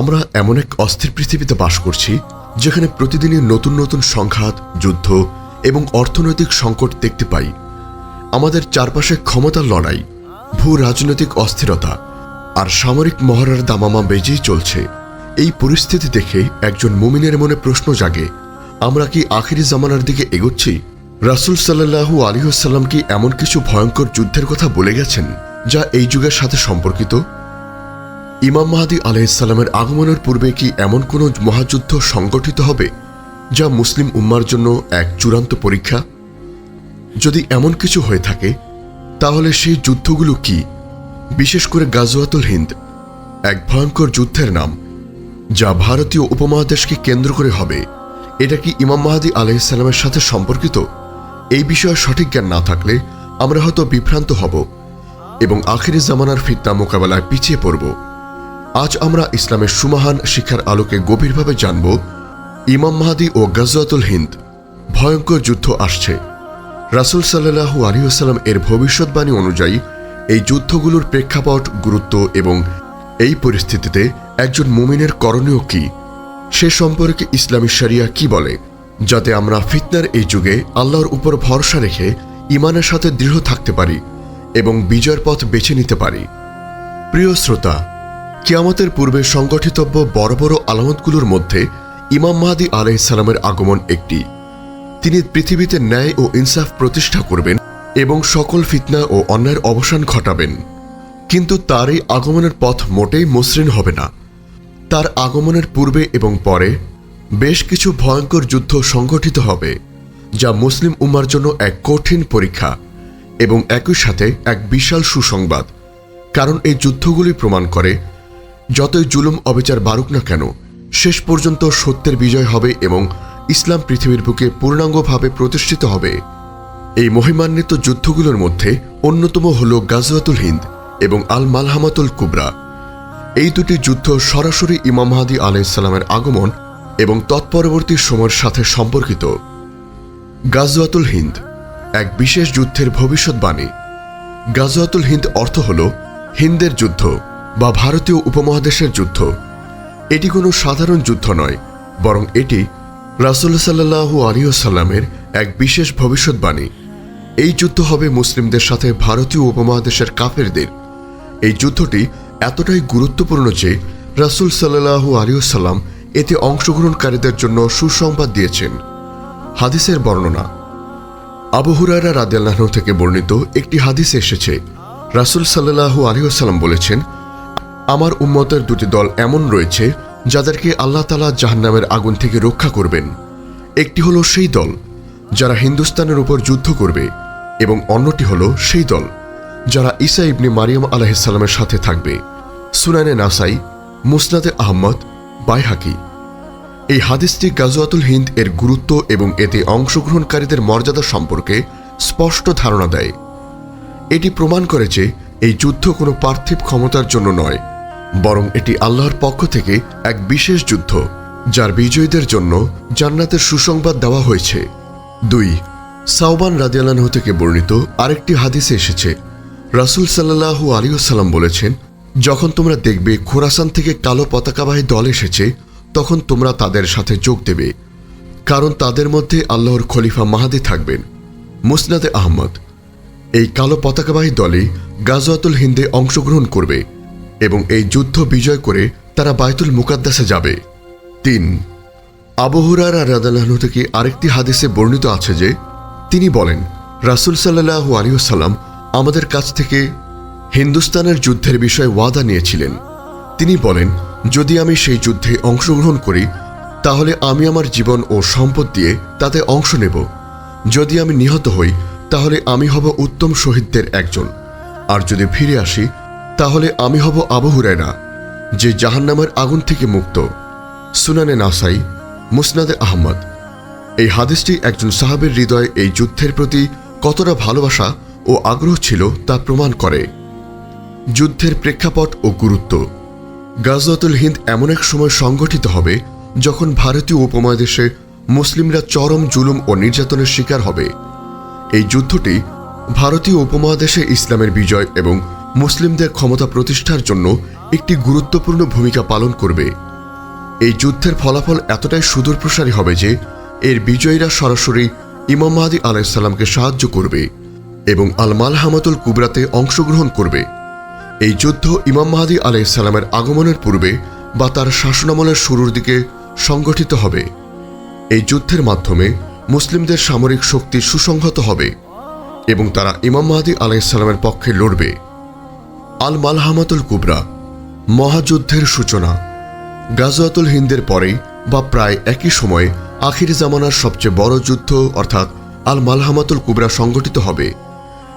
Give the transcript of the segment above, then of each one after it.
আমরা এমন এক অস্থির পৃথিবীতে বাস করছি, যেখানে প্রতিদিনই নতুন নতুন সংঘাত, যুদ্ধ এবং অর্থনৈতিক সংকট দেখতে পাই। আমাদের চারপাশে ক্ষমতার লড়াই, ভূ রাজনৈতিক অস্থিরতা আর সামরিক মহড়ার দামামা বেজেই চলছে। এই পরিস্থিতি দেখে একজন মুমিনের মনে প্রশ্ন জাগে, আমরা কি আখিরি জামানার দিকে এগোচ্ছি? রাসুল সাল্লাহু আলিহাসাল্লাম কি এমন কিছু ভয়ঙ্কর যুদ্ধের কথা বলে গেছেন, যা এই যুগের সাথে সম্পর্কিত? ইমাম মাহাদি আলাইসাল্লামের আগমনের পূর্বে কি এমন কোনো মহাযুদ্ধ সংগঠিত হবে যা মুসলিম উম্মার জন্য এক চূড়ান্ত পরীক্ষা? যদি এমন কিছু হয়ে থাকে, তাহলে সেই যুদ্ধগুলো কি? বিশেষ করে গাজওয়াতুল হিন্দ, এক ভয়ঙ্কর যুদ্ধের নাম, যা ভারতীয় উপমহাদেশকে কেন্দ্র করে হবে। এটা কি ইমাম মাহাদি আলাইসাল্লামের সাথে সম্পর্কিত? এই বিষয়ে সঠিক জ্ঞান না থাকলে আমরা হয়তো বিভ্রান্ত হব এবং আখিরি জামানার ফিতনা মোকাবেলায় পিছিয়ে পড়ব। আজ আমরা ইসলামের সুমাহান শিক্ষার আলোকে গভীরভাবে জানব ইমাম মাহাদি ও গাজওয়াতুল হিন্দ। ভয়ঙ্কর যুদ্ধ আসছে। রাসুল সাল্লাহু আলিউসাল্লাম এর ভবিষ্যৎবাণী অনুযায়ী এই যুদ্ধগুলোর প্রেক্ষাপট, গুরুত্ব এবং এই পরিস্থিতিতে একজন মুমিনের করণীয় কি, সে সম্পর্কে ইসলামী শরিয়া কি বলে, যাতে আমরা ফিতনার এই যুগে আল্লাহর উপর ভরসা রেখে ইমানের সাথে দৃঢ় থাকতে পারি এবং বিজয়ের পথ বেছে নিতে পারি। প্রিয় শ্রোতা কিয়ামতের পূর্বে সংগঠিতব্য বড় বড় আলামতগুলোর মধ্যে ইমাম মাহাদি আলাইসালামের আগমন একটি। তিনি পৃথিবীতে ন্যায় ও ইনসাফ প্রতিষ্ঠা করবেন এবং সকল ফিতনা ও অন্যায়ের অবসান ঘটাবেন। কিন্তু তার এই আগমনের পথ মোটেই মসৃণ হবে না। তার আগমনের পূর্বে এবং পরে বেশ কিছু ভয়ঙ্কর যুদ্ধ সংগঠিত হবে, যা মুসলিম উম্মার জন্য এক কঠিন পরীক্ষা এবং একই সাথে এক বিশাল সুসংবাদ। কারণ এই যুদ্ধগুলি প্রমাণ করে যতই জুলুম অবিচার বাড়ুক না কেন, শেষ পর্যন্ত সত্যের বিজয় হবে এবং ইসলাম পৃথিবীর বুকে পূর্ণাঙ্গভাবে প্রতিষ্ঠিত হবে। এই মহিমান্বিত যুদ্ধগুলোর মধ্যে অন্যতম হল গাজওয়াতুল হিন্দ এবং আল মালহামাতুল কুবরা। এই দুটি যুদ্ধ সরাসরি ইমাম মাহাদি আলাইসাল্লামের আগমন এবং তৎপরবর্তী সময়ের সাথে সম্পর্কিত। গাজওয়াতুল হিন্দ এক বিশেষ যুদ্ধের ভবিষ্যৎবাণী। গাজওয়াতুল হিন্দ অর্থ হল হিন্দের যুদ্ধ। বা ভারতীয় উপমহাদেশের যুদ্ধ। এটি কোনো সাধারণ যুদ্ধ নয়, বরং এটি রাসুল সাল্লাহু আলিয়াল্লামের এক বিশেষ ভবিষ্যৎবাণী। এই যুদ্ধ হবে মুসলিমদের সাথে ভারতীয় উপমহাদেশের কাফেরদের। এই যুদ্ধটি এতটাই গুরুত্বপূর্ণ যে রাসুল সাল্লাহু আলিয়াল্লাম এতে অংশগ্রহণকারীদের জন্য সুসংবাদ দিয়েছেন। হাদিসের বর্ণনা, আবু হুরায়রা রাদিয়াল্লাহ থেকে বর্ণিত একটি হাদিস এসেছে। রাসুল সাল্লাহু আলিয়াল্লাম বলেছেন আমার উম্মতের দুটি দল এমন রয়েছে যাদেরকে আল্লাহ তালা জাহান্নামের আগুন থেকে রক্ষা করবেন। একটি হলো সেই দল যারা হিন্দুস্তানের উপর যুদ্ধ করবে এবং অন্যটি হলো সেই দল যারা ঈসা ইবনে মারিয়াম আলাহিসাল্লামের সাথে থাকবে। সুনানে নাসাই, মুসনাদে আহমদ, বাইহাকি। এই হাদিসটি গাজওয়াতুল হিন্দ এর গুরুত্ব এবং এতে অংশগ্রহণকারীদের মর্যাদা সম্পর্কে স্পষ্ট ধারণা দেয়। এটি প্রমাণ করে যে এই যুদ্ধ কোনো পার্থিব ক্ষমতার জন্য নয় বরং এটি আল্লাহর পক্ষ থেকে এক বিশেষ যুদ্ধ, যার বিজয়ীদের জন্য জান্নাতের সুসংবাদ দেওয়া হয়েছে। দুই সাউবান রাদিয়ালানহ থেকে বর্ণিত আরেকটি হাদিসে এসেছে। রাসুল সাল্লাহু আলিউসাল্লাম বলেছেন, যখন তোমরা দেখবে খোরাসান থেকে কালো পতাকাবাহী দল এসেছে, তখন তোমরা তাদের সাথে যোগ দেবে, কারণ তাদের মধ্যে আল্লাহর খলিফা মাহাদি থাকবেন। মুসনাদে আহমদ, এই কালো পতাকাবাহী দলে গাজওয়াতুল হিন্দে অংশগ্রহণ করবে। এবং এই যুদ্ধ বিজয় করে তারা বায়তুল মুকাদ্দাসে যাবে। তিন আবহুরার রাদালাহনু থেকে আরেকটি হাদিসে বর্ণিত আছে যে, তিনি বলেন, রাসুল সাল্লাহু আলিউসাল্লাম আমাদের কাছ থেকে হিন্দুস্তানের যুদ্ধের বিষয়ে ওয়াদা নিয়েছিলেন। তিনি বলেন, যদি আমি সেই যুদ্ধে অংশগ্রহণ করি, তাহলে আমি আমার জীবন ও সম্পদ দিয়ে তাতে অংশ নেব। যদি আমি নিহত হই, তাহলে আমি হব উত্তম শহীদদের একজন। আর যদি ফিরে আসি তাহলে আমি হব আবহুরেরা যে জাহান্নামের আগুন থেকে মুক্ত। সুনানে নাসাই, মুসনাদে আহমদ। এই হাদিসটি একজন সাহাবের হৃদয়ে এই যুদ্ধের প্রতি কতটা ভালোবাসা ও আগ্রহ ছিল তা প্রমাণ করে। যুদ্ধের প্রেক্ষাপট ও গুরুত্ব। গাজওয়াতুল হিন্দ এমন এক সময় সংগঠিত হবে যখন ভারতীয় উপমহাদেশে মুসলিমরা চরম জুলুম ও নির্যাতনের শিকার হবে। এই যুদ্ধটি ভারতীয় উপমহাদেশে ইসলামের বিজয় এবং মুসলিমদের ক্ষমতা প্রতিষ্ঠার জন্য একটি গুরুত্বপূর্ণ ভূমিকা পালন করবে। এই যুদ্ধের ফলাফল এতটাই সুদূরপ্রসারী হবে যে, এর বিজয়ীরা সরাসরি ইমাম মাহাদি আলাইসাল্লামকে সাহায্য করবে এবং আল মালহামাতুল কুবরাতে অংশগ্রহণ করবে। এই যুদ্ধ ইমাম মাহাদি আলাইসাল্লামের আগমনের পূর্বে বা তার শাসনামলের শুরুর দিকে সংগঠিত হবে। এই যুদ্ধের মাধ্যমে মুসলিমদের সামরিক শক্তি সুসংহত হবে এবং তারা ইমাম মাহাদি আলাইসাল্লামের পক্ষে লড়বে। আল মালহামাতুল কুবরা, মহাযুদ্ধের সূচনা। গাজওয়াতুল হিন্দের পরেই বা প্রায় একই সময়ে আখির জামানার সবচেয়ে বড় যুদ্ধ অর্থাৎ আল মালহামাতুল কুবরা সংগঠিত হবে।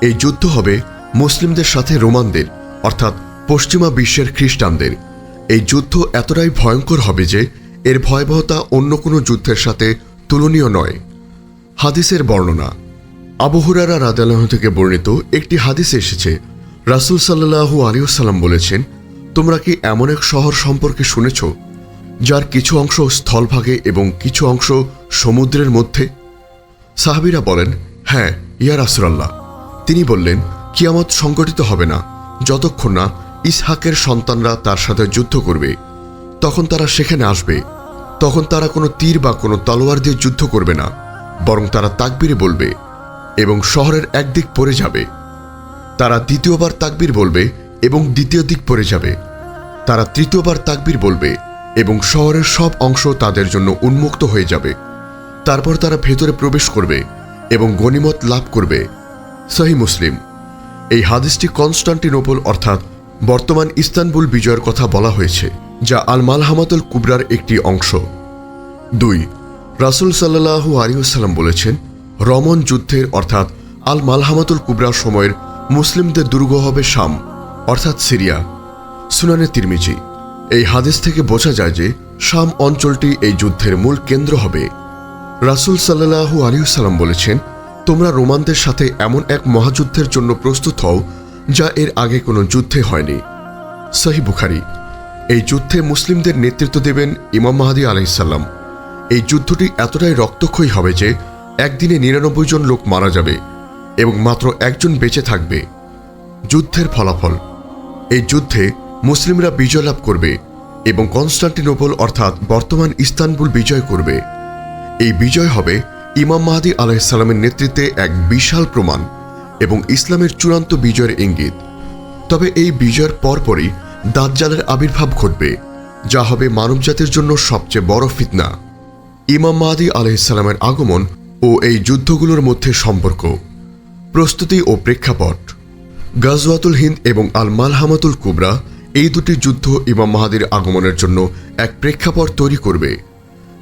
এই যুদ্ধ হবে মুসলিমদের সাথে রোমানদের, অর্থাৎ পশ্চিমা বিশ্বের খ্রিস্টানদের। এই যুদ্ধ এতটাই ভয়ঙ্কর হবে যে এর ভয়াবহতা অন্য কোনো যুদ্ধের সাথে তুলনীয় নয়। হাদিসের বর্ণনা। আবহুরারা রাদালাহ থেকে বর্ণিত একটি হাদিস এসেছে রাসুল সাল্লাহু আলিউসাল্লাম বলেছেন, তোমরা কি এমন এক শহর সম্পর্কে শুনেছ, যার কিছু অংশ স্থলভাগে এবং কিছু অংশ সমুদ্রের মধ্যে? সাহাবিরা বলেন হ্যাঁ ইয়া রাসুলাল্লাহ। তিনি বললেন, কিয়ামত সংগঠিত হবে না, যতক্ষণ না ইসহাকের সন্তানরা তার সাথে যুদ্ধ করবে। তখন তারা সেখানে আসবে। তখন তারা কোনো তীর বা কোনো তলোয়ার দিয়ে যুদ্ধ করবে না, বরং তারা তাকবিরে বলবে এবং শহরের একদিক পড়ে যাবে। তারা দ্বিতীয়বার তাকবির বলবে এবং দ্বিতীয় দিক পড়ে যাবে। তারা তৃতীয়বার তাকবির বলবে এবং শহরের সব অংশ তাদের জন্য উন্মুক্ত হয়ে যাবে। তারপর তারা ভেতরে প্রবেশ করবে এবং গনিমত লাভ করবে। সহি মুসলিম। এই হাদিসটি কনস্টান্টিনোপল অর্থাৎ বর্তমান ইস্তানবুল বিজয়ের কথা বলা হয়েছে, যা আল মালহামাতুল কুবরার একটি অংশ। দুই, রাসুল সাল্লাহু আলিউসাল্লাম বলেছেন রমন যুদ্ধের অর্থাৎ আল মালহামাতুল কুবরার সময়ের মুসলিমদের দুর্গ হবে শাম, অর্থাৎ সিরিয়া। সুনানে তিরমিজি। এই হাদিস থেকে বোঝা যায় যে শাম অঞ্চলটি এই যুদ্ধের মূল কেন্দ্র হবে। রাসুল সাল্লাহু আলিউসাল্লাম বলেছেন, তোমরা রোমানদের সাথে এমন এক মহাযুদ্ধের জন্য প্রস্তুত হও, যা এর আগে কোনো যুদ্ধে হয়নি। সহি বুখারি। এই যুদ্ধে মুসলিমদের নেতৃত্ব দেবেন ইমাম মাহাদি আলাইসাল্লাম এই যুদ্ধটি এতটাই রক্তক্ষয়ী হবে যে একদিনে নিরানব্বই জন লোক মারা যাবে। এবং মাত্র একজন বেঁচে থাকবে। যুদ্ধের ফলাফল। এই যুদ্ধে মুসলিমরা বিজয় লাভ করবে এবং কনস্টান্টিনোপল অর্থাৎ বর্তমান ইস্তানবুল বিজয় করবে। এই বিজয় হবে ইমাম মাহাদি আলাইসাল্লামের নেতৃত্বে এক বিশাল প্রমাণ এবং ইসলামের চূড়ান্ত বিজয়ের ইঙ্গিত। তবে এই বিজয়ের পরপরই দাজ্জালের আবির্ভাব ঘটবে, যা হবে মানবজাতির জন্য সবচেয়ে বড় ফিতনা। ইমাম মাহাদি আলাইসাল্লামের আগমন ও এই যুদ্ধগুলোর মধ্যে সম্পর্ক। প্রস্তুতি ও প্রেক্ষাপট। গাজওয়াতুল হিন্দ এবং আল মালহামাতুল কুবরা এই দুটি যুদ্ধ ইমাম মাহাদির আগমনের জন্য এক প্রেক্ষাপট তৈরি করবে।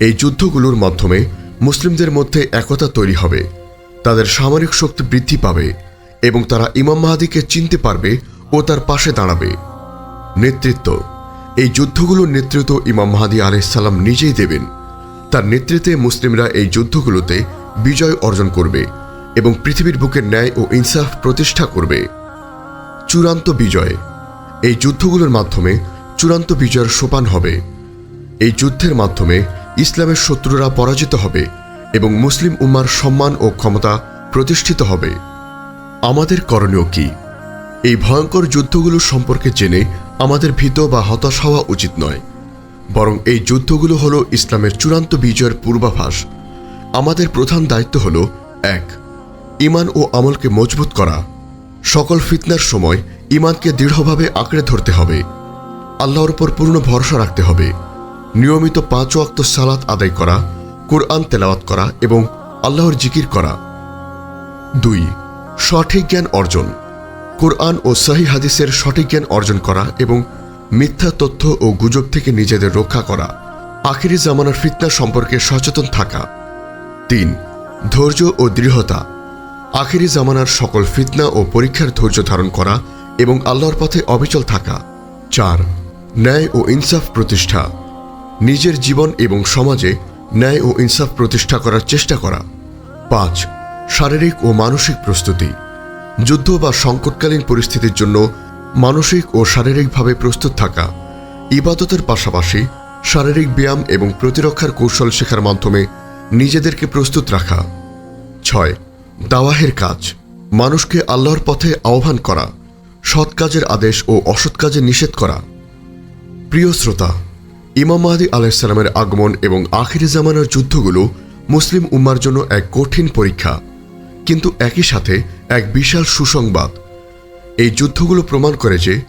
এই যুদ্ধগুলোর মাধ্যমে মুসলিমদের মধ্যে একতা তৈরি হবে, তাদের সামরিক শক্তি বৃদ্ধি পাবে এবং তারা ইমাম মাহাদিকে চিনতে পারবে ও তার পাশে দাঁড়াবে। নেতৃত্ব। এই যুদ্ধগুলোর নেতৃত্ব ইমাম মাহাদি আলাইসাল্লাম নিজেই দেবেন। তার নেতৃত্বে মুসলিমরা এই যুদ্ধগুলোতে বিজয় অর্জন করবে। এবং পৃথিবীর বুকের ন্যায় ও ইনসাফ প্রতিষ্ঠা করবে। চূড়ান্ত বিজয়। এই যুদ্ধগুলোর মাধ্যমে চূড়ান্ত বিজয়ের সোপান হবে। এই যুদ্ধের মাধ্যমে ইসলামের শত্রুরা পরাজিত হবে এবং মুসলিম উম্মার সম্মান ও ক্ষমতা প্রতিষ্ঠিত হবে। আমাদের করণীয় কি? এই ভয়ঙ্কর যুদ্ধগুলো সম্পর্কে জেনে আমাদের ভীত বা হতাশ হওয়া উচিত নয়। বরং এই যুদ্ধগুলো হলো ইসলামের চূড়ান্ত বিজয়ের পূর্বাভাস। আমাদের প্রধান দায়িত্ব হল, এক ইমান ও আমলকে মজবুত করা। সকল ফিতনার সময় ইমানকে দৃঢ়ভাবে আঁকড়ে ধরতে হবে। আল্লাহর উপর পূর্ণ ভরসা রাখতে হবে। নিয়মিত পাঁচ ওয়াক্ত সালাত আদায় করা, কোরআন তেলাওয়াত করা এবং আল্লাহর জিকির করা। দুই, সঠিক জ্ঞান অর্জন। কোরআন ও সহি হাদিসের সঠিক জ্ঞান অর্জন করা এবং মিথ্যা তথ্য ও গুজব থেকে নিজেদের রক্ষা করা। আখিরি জামানার ফিতনা সম্পর্কে সচেতন থাকা। তিন, ধৈর্য ও দৃঢ়তা। আখিরি জামানার সকল ফিতনা ও পরীক্ষার ধৈর্য ধারণ করা এবং আল্লাহর পথে অবিচল থাকা। চার, ন্যায় ও ইনসাফ প্রতিষ্ঠা। নিজের জীবন এবং সমাজে ন্যায় ও ইনসাফ প্রতিষ্ঠা করার চেষ্টা করা। পাঁচ, শারীরিক ও মানসিক প্রস্তুতি। যুদ্ধ বা সংকটকালীন পরিস্থিতির জন্য মানসিক ও শারীরিকভাবে প্রস্তুত থাকা। ইবাদতের পাশাপাশি শারীরিক ব্যায়াম এবং প্রতিরক্ষার কৌশল শেখার মাধ্যমে নিজেদেরকে প্রস্তুত রাখা। ছয় দাওয়াহের কাজ, মানুষকে আল্লাহর পথে আহ্বান করা, সৎ কাজের আদেশ ও অসৎ কাজে নিষেধ করা। প্রিয় শ্রোতা, ইমাম মাহাদি আলাইসালামের আগমন এবং আখিরি জামানার যুদ্ধগুলো মুসলিম উম্মার জন্য এক কঠিন পরীক্ষা। কিন্তু একই সাথে এক বিশাল সুসংবাদ। এই যুদ্ধগুলো প্রমাণ করে যে,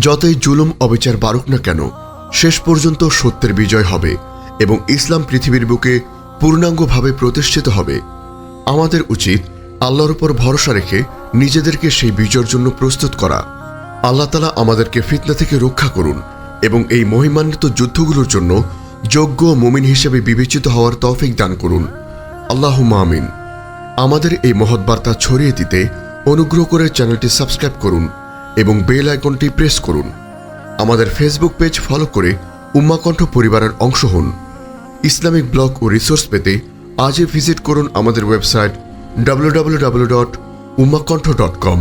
যতই জুলুম অবিচার বাড়ুক না কেন, শেষ পর্যন্ত সত্যের বিজয় হবে এবং ইসলাম পৃথিবীর বুকে পূর্ণাঙ্গভাবে প্রতিষ্ঠিত হবে। আমাদের উচিত আল্লাহর উপর ভরসা রেখে নিজেদেরকে সেই বিজয়ের জন্য প্রস্তুত করা। আল্লাহ তালা আমাদেরকে ফিতনা থেকে রক্ষা করুন এবং এই মহিমান্বিত যুদ্ধগুলোর জন্য যোগ্য মুমিন হিসেবে বিবেচিত হওয়ার তৌফিক দান করুন। আল্লাহ আমিন। আমাদের এই মহৎ বার্তা ছড়িয়ে দিতে অনুগ্রহ করে চ্যানেলটি সাবস্ক্রাইব করুন এবং বেল আইকনটি প্রেস করুন। আমাদের ফেসবুক পেজ ফলো করে উম্মাকণ্ঠ পরিবারের অংশ হন। ইসলামিক ব্লগ ও রিসোর্স পেতে আজই ভিজিট করুন আমাদের website W W W dot Umakantha dot com